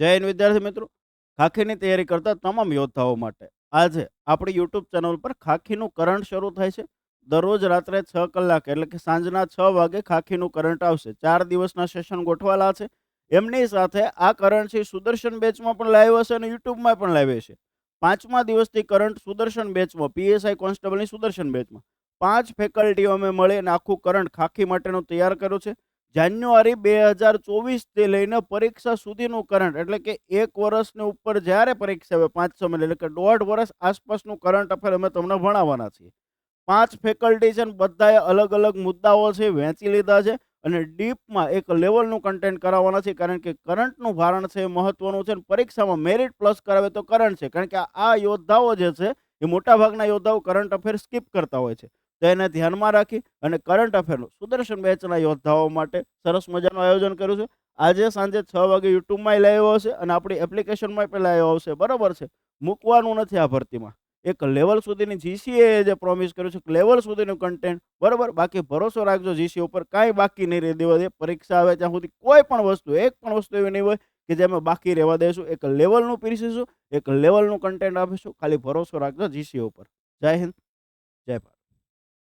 હિન્દ વિદ્યાર્થી મિત્રો. ખાખીની તૈયારી કરતા તમામ યોદ્ધાઓ માટે આજે આપણી યુટ્યુબ ચેનલ પર ખાખીનું કરંટ શરૂ થાય છે. દરરોજ રાત્રે છ કલાક એટલે કે સાંજના છ વાગે ખાખીનું કરંટ આવશે. ચાર દિવસના સેશન ગોઠવાલા છે. એમની સાથે આ કરંટ છે સુદર્શન બેચમાં પણ લાઈવ હશે અને યુટ્યુબમાં પણ લાઈવ હશે પાંચમા દિવસથી કરંટ સુદર્શન બેચમાં, પીએસઆઈ કોન્સ્ટેબલની સુદર્શન બેચમાં પાંચ ફેકલ્ટીઓ અમે મળી અને આખું કરંટ ખાખી માટેનું તૈયાર કર્યું છે. જાન્યુઆરી બે હજાર ચોવીસથી લઈને પરીક્ષા સુધીનું કરંટ એટલે કે એક વર્ષની ઉપર જ્યારે પરીક્ષા આવે, પાંચ સમય એટલે કે દોઢ વર્ષ આસપાસનું કરંટ અફેર અમે તમને ભણાવવાના છીએ. પાંચ ફેકલ્ટી છે બધાએ અલગ અલગ મુદ્દાઓ છે, વહેંચી લીધા છે અને ડીપમાં એક લેવલનું કન્ટેન્ટ કરાવવાના છે કારણ કે કરંટનું ભારણ છે એ મહત્વનું છે અને પરીક્ષામાં મેરિટ પ્લસ કરાવે તો કરંટ છે, કારણ કે આ યોદ્ધાઓ જે છે એ મોટાભાગના યોદ્ધાઓ કરંટ અફેર સ્કીપ કરતા હોય છે. તો એને ધ્યાનમાં રાખી અને કરંટ અફેરનું સુદર્શન બેચના યોદ્ધાઓ માટે સરસ મજાનું આયોજન કર્યું છે. આજે સાંજે છ વાગે યુટ્યુબમાં લાઈવ આવશે અને આપણી એપ્લિકેશનમાં પણ લાઈવ આવશે. બરાબર છે? મૂકવાનું નથી આ ભરતીમાં. એક લેવલ સુધીની જીસીએ જે પ્રોમિસ કર્યું છે લેવલ સુધીનું કન્ટેન્ટ બરાબર? બાકી ભરોસો રાખજો જીસી ઉપર કાંઈ બાકી નહીં રહી દેવા દે. પરીક્ષા આવે ત્યાં સુધી કોઈ પણ વસ્તુ, એક પણ વસ્તુ એવી નહીં હોય કે જે અમે બાકી રહેવા દઈશું એક લેવલનું પીરસીશું, એક લેવલનું કન્ટેન્ટ આપીશું. ખાલી ભરોસો રાખજો જીસી ઉપર. જય હિન્દ, જય ભારત.